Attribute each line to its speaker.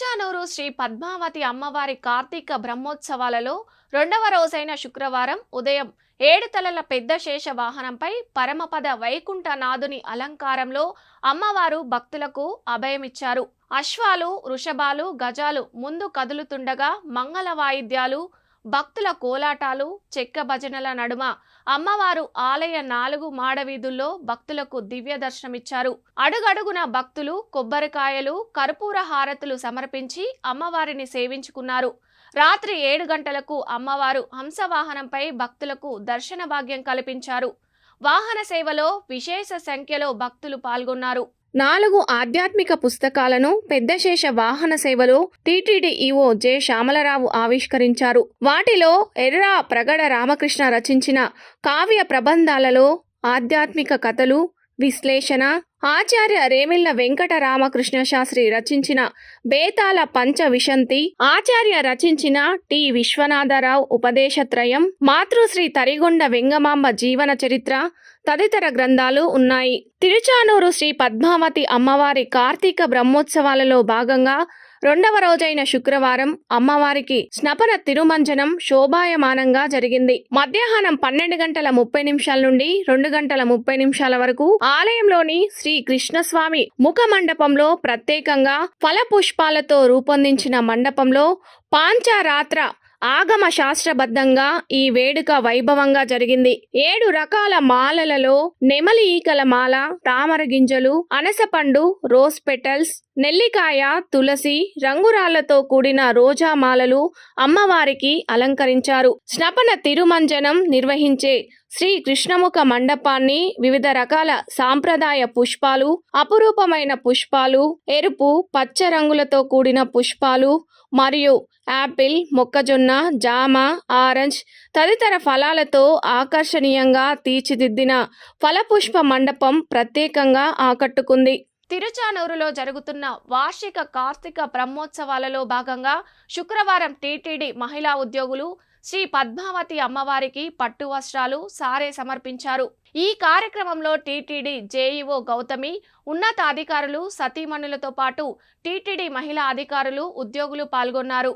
Speaker 1: తిరుచానూరు శ్రీ పద్మావతి అమ్మవారి కార్తీక బ్రహ్మోత్సవాలలో రెండవ రోజైన శుక్రవారం ఉదయం ఏడు తలల పెద్ద శేష వాహనంపై పరమపద వైకుంఠనాథుని అలంకారంలో అమ్మవారు భక్తులకు అభయమిచ్చారు. అశ్వాలు వృషభాలు గజాలు ముందు కదులుతుండగా మంగళ వాయిద్యాలు భక్తుల కోలాటాలు చెక్క భజనల నడుమ అమ్మవారు ఆలయ నాలుగు మాడవీధుల్లో భక్తులకు దివ్య దర్శనమిచ్చారు. అడుగడుగున భక్తులు కొబ్బరికాయలు కర్పూర హారతులు సమర్పించి అమ్మవారిని సేవించుకున్నారు. రాత్రి ఏడు గంటలకు అమ్మవారు హంసవాహనంపై భక్తులకు దర్శన భాగ్యం కల్పించారు. వాహన సేవలో విశేష సంఖ్యలో భక్తులు పాల్గొన్నారు. నాలుగు ఆధ్యాత్మిక పుస్తకాలను పెద్దశేష వాహన సేవలో టీటీడీ ఈవో జె. శ్యామలరావు ఆవిష్కరించారు. వాటిలో ఎర్రా ప్రగడ రామకృష్ణ రచించిన కావ్య ప్రబంధాలలో ఆధ్యాత్మిక కథలు విశ్లేషణ. ఆచార్య రేమిళ్ళ వెంకట రామకృష్ణ శాస్త్రి రచించిన బేతాల పంచ విశంతి ఆచార్య రచించిన టి. విశ్వనాథరావు ఉపదేశత్రయం మాతృశ్రీ తరిగొండ వెంగమాంబ జీవన చరిత్ర తదితర గ్రంథాలు ఉన్నాయి. తిరుచానూరు శ్రీ పద్మావతి అమ్మవారి కార్తీక బ్రహ్మోత్సవాలలో భాగంగా రెండవ రోజైన శుక్రవారం అమ్మవారికి స్నపన తిరుమంజనం శోభాయమానంగా జరిగింది. మధ్యాహ్నం పన్నెండు గంటల ముప్పై నిమిషాల నుండి రెండు గంటల ముప్పై నిమిషాల వరకు ఆలయంలోని శ్రీ కృష్ణస్వామి ముఖ మండపంలో ప్రత్యేకంగా ఫల పుష్పాలతో రూపొందించిన మండపంలో పాంచరాత్ర ఆగమ శాస్త్రబద్ధంగా ఈ వేడుక వైభవంగా జరిగింది. ఏడు రకాల మాలలలో నెమలి ఈకల మాల తామర గింజలు అనసపండు రోజ్ పెటల్స్ నెల్లికాయ తులసి రంగురాళ్ళతో కూడిన రోజా మాలలు అమ్మవారికి అలంకరించారు. స్నపన తిరుమంజనం నిర్వహించే శ్రీ కృష్ణముఖ మండపాన్ని వివిధ రకాల సాంప్రదాయ పుష్పాలు అపురూపమైన పుష్పాలు ఎరుపు పచ్చ రంగులతో కూడిన పుష్పాలు మరియు యాపిల్ మొక్కజొన్న జామ ఆరెంజ్ తదితర ఫలాలతో ఆకర్షణీయంగా తీర్చిదిద్దిన ఫలపుష్ప మండపం ప్రత్యేకంగా ఆకట్టుకుంది. తిరుచానూరులో జరుగుతున్న వార్షిక కార్తీక బ్రహ్మోత్సవాలలో భాగంగా శుక్రవారం టీటీడీ మహిళా ఉద్యోగులు శ్రీ పద్మావతి అమ్మవారికి పట్టు వస్త్రాలు సారే సమర్పించారు. ఈ కార్యక్రమంలో టీటీడీ జేఈఓ గౌతమి ఉన్నతాధికారులు సతీమణులతో పాటు టీటీడీ మహిళా అధికారులు ఉద్యోగులు పాల్గొన్నారు.